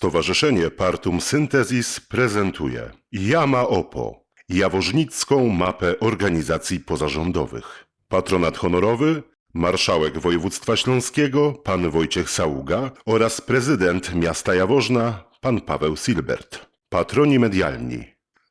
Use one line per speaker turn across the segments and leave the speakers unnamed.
Stowarzyszenie Partum Synthesis prezentuje Jama Opo, jawożnicką mapę organizacji pozarządowych. Patronat honorowy marszałek województwa śląskiego pan Wojciech Saługa oraz prezydent miasta Jaworzna pan Paweł Silbert. Patroni medialni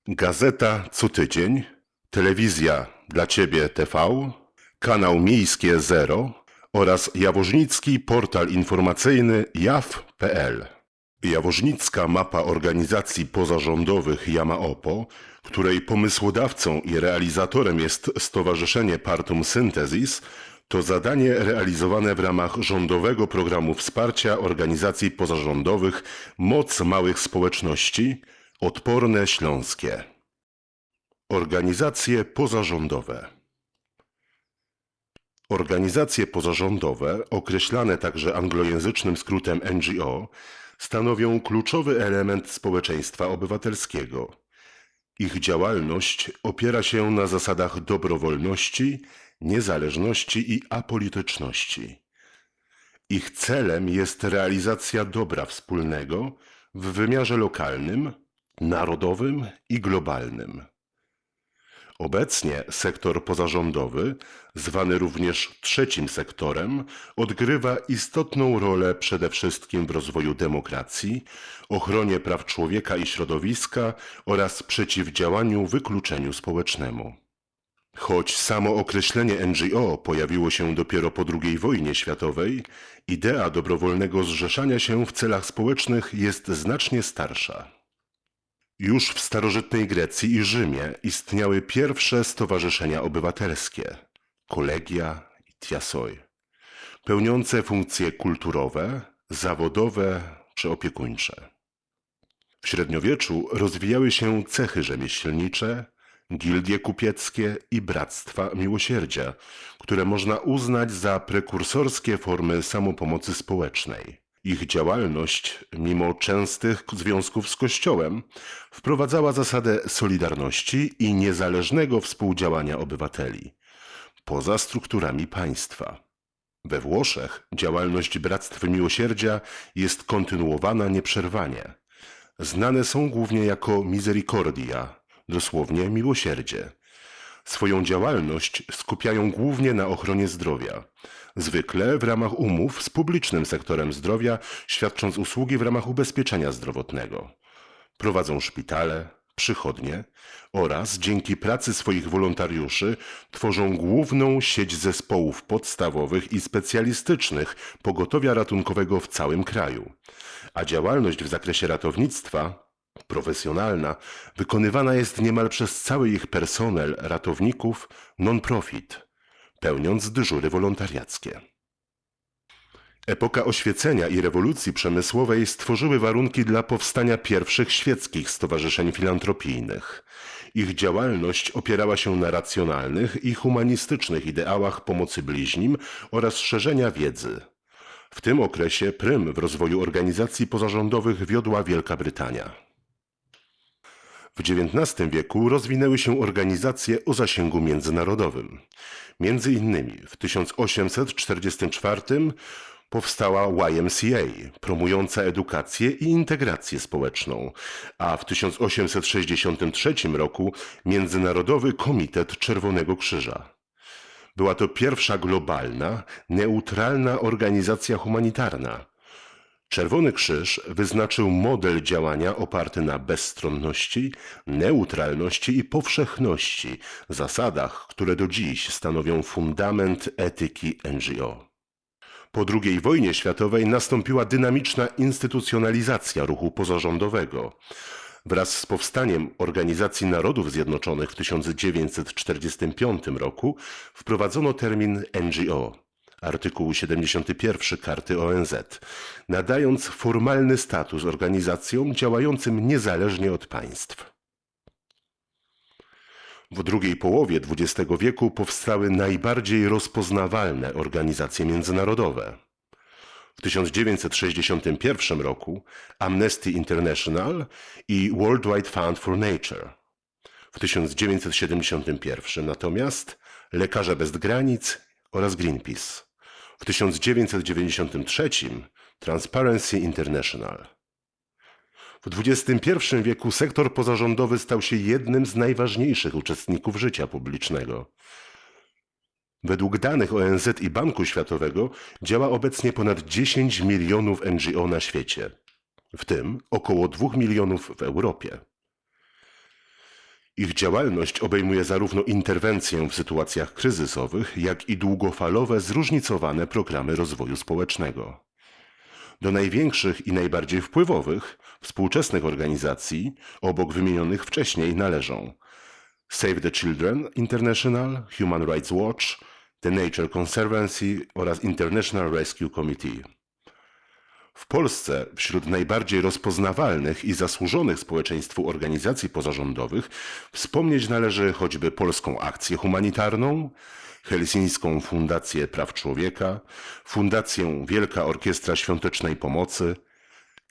Gazeta Co Tydzień, Telewizja Dla Ciebie TV, Kanał Miejskie Zero oraz jaworznicki portal informacyjny jaw.pl. Jaworznicka mapa organizacji pozarządowych Jama Opo, której pomysłodawcą i realizatorem jest Stowarzyszenie Partum Synthesis, to zadanie realizowane w ramach rządowego programu wsparcia organizacji pozarządowych Moc Małych Społeczności Odporne Śląskie. Organizacje pozarządowe. Organizacje pozarządowe, określane także anglojęzycznym skrótem NGO, stanowią kluczowy element społeczeństwa obywatelskiego. Ich działalność opiera się na zasadach dobrowolności, niezależności i apolityczności. Ich celem jest realizacja dobra wspólnego w wymiarze lokalnym, narodowym i globalnym. Obecnie sektor pozarządowy, zwany również trzecim sektorem, odgrywa istotną rolę przede wszystkim w rozwoju demokracji, ochronie praw człowieka i środowiska oraz przeciwdziałaniu wykluczeniu społecznemu. Choć samo określenie NGO pojawiło się dopiero po II wojnie światowej, idea dobrowolnego zrzeszania się w celach społecznych jest znacznie starsza. Już w starożytnej Grecji i Rzymie istniały pierwsze stowarzyszenia obywatelskie kolegia i tiasoi, pełniące funkcje kulturowe, zawodowe czy opiekuńcze. W średniowieczu rozwijały się cechy rzemieślnicze, gildie kupieckie i bractwa miłosierdzia, które można uznać za prekursorskie formy samopomocy społecznej. Ich działalność, mimo częstych związków z Kościołem, wprowadzała zasadę solidarności i niezależnego współdziałania obywateli, poza strukturami państwa. We Włoszech działalność Bractw Miłosierdzia jest kontynuowana nieprzerwanie. Znane są głównie jako misericordia, dosłownie miłosierdzie. Swoją działalność skupiają głównie na ochronie zdrowia, zwykle w ramach umów z publicznym sektorem zdrowia, świadcząc usługi w ramach ubezpieczenia zdrowotnego. Prowadzą szpitale, przychodnie oraz dzięki pracy swoich wolontariuszy tworzą główną sieć zespołów podstawowych i specjalistycznych pogotowia ratunkowego w całym kraju. A działalność w zakresie ratownictwa profesjonalna, wykonywana jest niemal przez cały ich personel ratowników non-profit, pełniąc dyżury wolontariackie. Epoka oświecenia i rewolucji przemysłowej stworzyły warunki dla powstania pierwszych świeckich stowarzyszeń filantropijnych. Ich działalność opierała się na racjonalnych i humanistycznych ideałach pomocy bliźnim oraz szerzenia wiedzy. W tym okresie prym w rozwoju organizacji pozarządowych wiodła Wielka Brytania. W XIX wieku rozwinęły się organizacje o zasięgu międzynarodowym. Między innymi w 1844 powstała YMCA, promująca edukację i integrację społeczną, a w 1863 roku Międzynarodowy Komitet Czerwonego Krzyża. Była to pierwsza globalna, neutralna organizacja humanitarna, Czerwony Krzyż wyznaczył model działania oparty na bezstronności, neutralności i powszechności, zasadach, które do dziś stanowią fundament etyki NGO. Po II wojnie światowej nastąpiła dynamiczna instytucjonalizacja ruchu pozarządowego. Wraz z powstaniem Organizacji Narodów Zjednoczonych w 1945 roku wprowadzono termin NGO artykułu 71 Karty ONZ, nadając formalny status organizacjom działającym niezależnie od państw. W drugiej połowie XX wieku powstały najbardziej rozpoznawalne organizacje międzynarodowe. W 1961 roku Amnesty International i World Wide Fund for Nature. W 1971 natomiast Lekarze Bez Granic oraz Greenpeace w 1993 Transparency International. W XXI wieku sektor pozarządowy stał się jednym z najważniejszych uczestników życia publicznego. Według danych ONZ i Banku Światowego działa obecnie ponad 10 milionów NGO na świecie, w tym około 2 milionów w Europie. Ich działalność obejmuje zarówno interwencję w sytuacjach kryzysowych, jak i długofalowe, zróżnicowane programy rozwoju społecznego. Do największych i najbardziej wpływowych współczesnych organizacji, obok wymienionych wcześniej, należą Save the Children International, Human Rights Watch, The Nature Conservancy oraz International Rescue Committee. W Polsce wśród najbardziej rozpoznawalnych i zasłużonych społeczeństwu organizacji pozarządowych wspomnieć należy choćby Polską Akcję Humanitarną, Helsińską Fundację Praw Człowieka, Fundację Wielka Orkiestra Świątecznej Pomocy,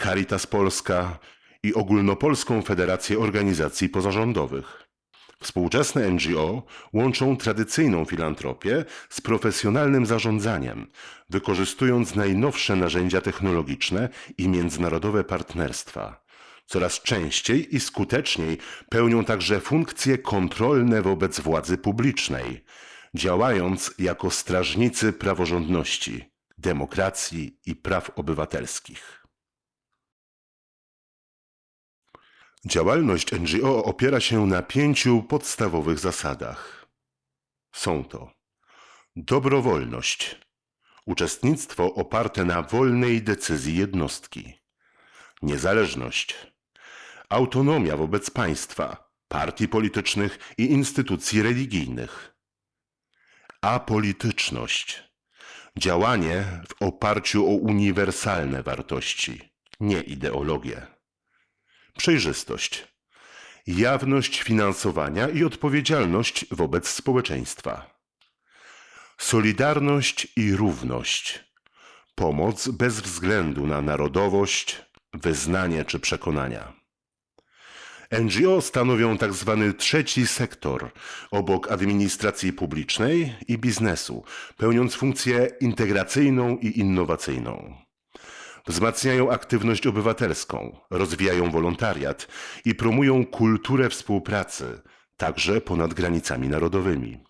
Caritas Polska i Ogólnopolską Federację Organizacji Pozarządowych. Współczesne NGO łączą tradycyjną filantropię z profesjonalnym zarządzaniem, wykorzystując najnowsze narzędzia technologiczne i międzynarodowe partnerstwa. Coraz częściej i skuteczniej pełnią także funkcje kontrolne wobec władzy publicznej, działając jako strażnicy praworządności, demokracji i praw obywatelskich. Działalność NGO opiera się na pięciu podstawowych zasadach. Są to dobrowolność, uczestnictwo oparte na wolnej decyzji jednostki, niezależność, autonomia wobec państwa, partii politycznych i instytucji religijnych, apolityczność, działanie w oparciu o uniwersalne wartości, nie ideologię przejrzystość, jawność finansowania i odpowiedzialność wobec społeczeństwa, solidarność i równość, pomoc bez względu na narodowość, wyznanie czy przekonania. NGO stanowią tak zwany trzeci sektor obok administracji publicznej i biznesu, pełniąc funkcję integracyjną i innowacyjną. Wzmacniają aktywność obywatelską, rozwijają wolontariat i promują kulturę współpracy, także ponad granicami narodowymi.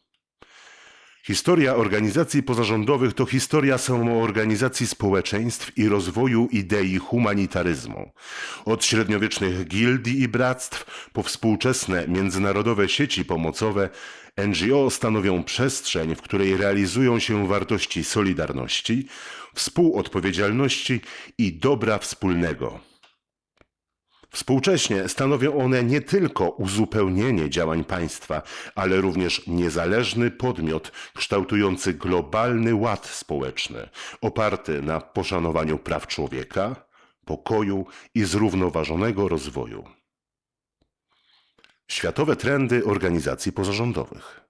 Historia organizacji pozarządowych to historia samoorganizacji społeczeństw i rozwoju idei humanitaryzmu. Od średniowiecznych gildii i bractw po współczesne międzynarodowe sieci pomocowe, NGO stanowią przestrzeń, w której realizują się wartości solidarności, współodpowiedzialności i dobra wspólnego. Współcześnie stanowią one nie tylko uzupełnienie działań państwa, ale również niezależny podmiot kształtujący globalny ład społeczny, oparty na poszanowaniu praw człowieka, pokoju i zrównoważonego rozwoju. Światowe trendy organizacji pozarządowych.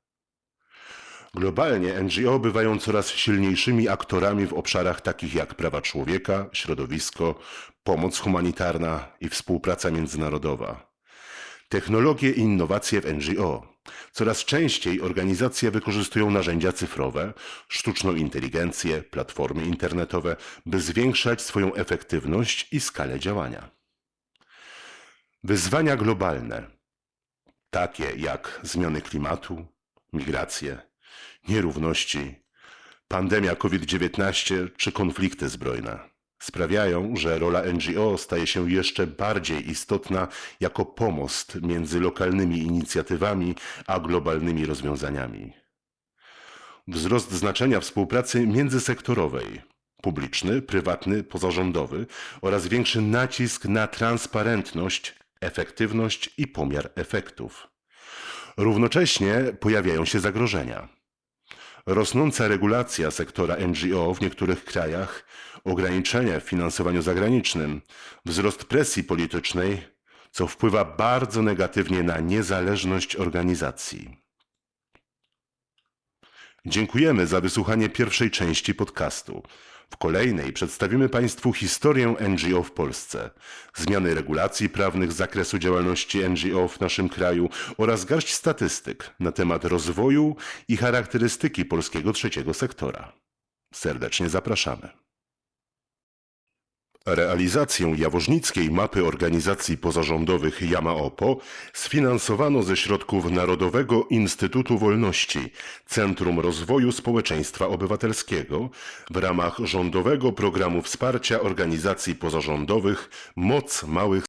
Globalnie NGO bywają coraz silniejszymi aktorami w obszarach takich jak prawa człowieka, środowisko, pomoc humanitarna i współpraca międzynarodowa. Technologie i innowacje w NGO. Coraz częściej organizacje wykorzystują narzędzia cyfrowe, sztuczną inteligencję, platformy internetowe, by zwiększać swoją efektywność i skalę działania. Wyzwania globalne, takie jak zmiany klimatu, migracje, nierówności, pandemia COVID-19 czy konflikty zbrojne sprawiają, że rola NGO staje się jeszcze bardziej istotna jako pomost między lokalnymi inicjatywami a globalnymi rozwiązaniami. Wzrost znaczenia współpracy międzysektorowej, publiczny, prywatny, pozarządowy oraz większy nacisk na transparentność, efektywność i pomiar efektów. Równocześnie pojawiają się zagrożenia. Rosnąca regulacja sektora NGO w niektórych krajach, ograniczenia w finansowaniu zagranicznym, wzrost presji politycznej, co wpływa bardzo negatywnie na niezależność organizacji. Dziękujemy za wysłuchanie pierwszej części podcastu. W kolejnej przedstawimy Państwu historię NGO w Polsce, zmiany regulacji prawnych z zakresu działalności NGO w naszym kraju oraz garść statystyk na temat rozwoju i charakterystyki polskiego trzeciego sektora. Serdecznie zapraszamy. Realizację jaworznickiej mapy organizacji pozarządowych Yama-Opo sfinansowano ze środków Narodowego Instytutu Wolności Centrum Rozwoju Społeczeństwa Obywatelskiego w ramach rządowego programu wsparcia organizacji pozarządowych Moc Małych